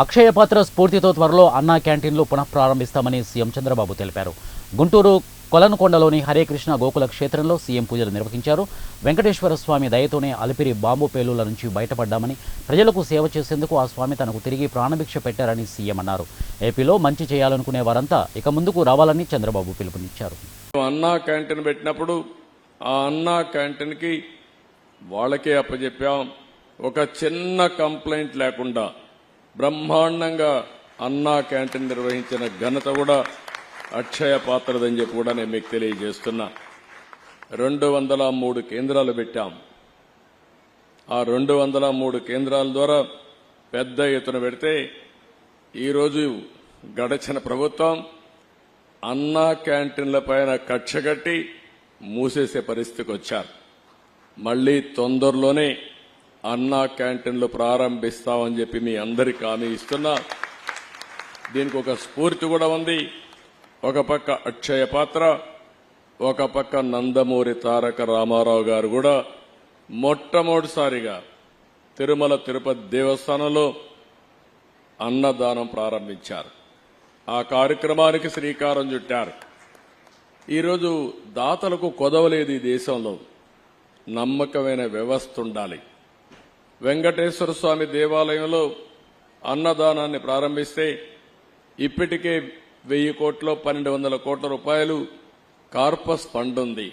అక్షయపాత్ర స్ఫూర్తితో త్వరలో అన్నా క్యాంటీన్లు పునఃప్రారంభిస్తామని సీఎం చంద్రబాబు తెలిపారు. గుంటూరు కొలనుకొండలోని హరే కృష్ణ గోకుల క్షేత్రంలో సీఎం పూజలు నిర్వహించారు. వెంకటేశ్వర స్వామి దయతోనే అలిపిరి బాంబు పేలుల నుంచి బయటపడ్డామని ప్రజలకు సేవ చేసేందుకు ఆ స్వామి తనకు తిరిగి ప్రాణభిక్ష పెట్టారని సీఎం అన్నారు. ఏపీలో మంచి చేయాలనుకునే వారంతా ఇక ముందుకు రావాలని చంద్రబాబు పిలుపునిచ్చారు. అన్నా క్యాంటీన్ పెట్టినప్పుడు ఆ అన్నా క్యాంటీన్కి వాళ్ళకే అప్పచెప్పాం. ఒక చిన్న కంప్లైంట్ లేకుండా బ్రహ్మాండంగా అన్నా క్యాంటీన్ నిర్వహించిన ఘనత కూడా అక్షయ పాత్రదని చెప్పి కూడా నేను మీకు తెలియజేస్తున్నా. రెండు వందల మూడు కేంద్రాలు పెట్టాం. ఆ రెండు వందల మూడు కేంద్రాల ద్వారా పెద్ద ఎత్తున పెడితే ఈరోజు గడచిన ప్రభుత్వం అన్నా క్యాంటీన్ల పైన కక్ష కట్టి మూసేసే పరిస్థితికి వచ్చారు. మళ్ళీ తొందరలోనే అన్నా క్యాంటీన్లు ప్రారంభిస్తామని చెప్పి మీ అందరికీ హామీ ఇస్తున్నా. దీనికి ఒక స్ఫూర్తి కూడా ఉంది. ఒక పక్క అక్షయ పాత్ర ఒక పక్క నందమూరి తారక రామారావు గారు కూడా మొట్టమొదటిసారిగా తిరుమల తిరుపతి దేవస్థానంలో అన్నదానం ప్రారంభించారు. ఆ కార్యక్రమానికి శ్రీకారం చుట్టారు. ఈరోజు దాతలకు కొదవలేదు ఈ దేశంలో. నమ్మకమైన వ్యవస్థ ఉండాలి. వెంకటేశ్వర స్వామి దేవాలయంలో అన్నదానాన్ని ప్రారంభిస్తే ఇప్పటికే వెయ్యి కోట్లో పన్నెండు వందల కోట్ల రూపాయలు కార్పస్ ఫండ్ ఉంది.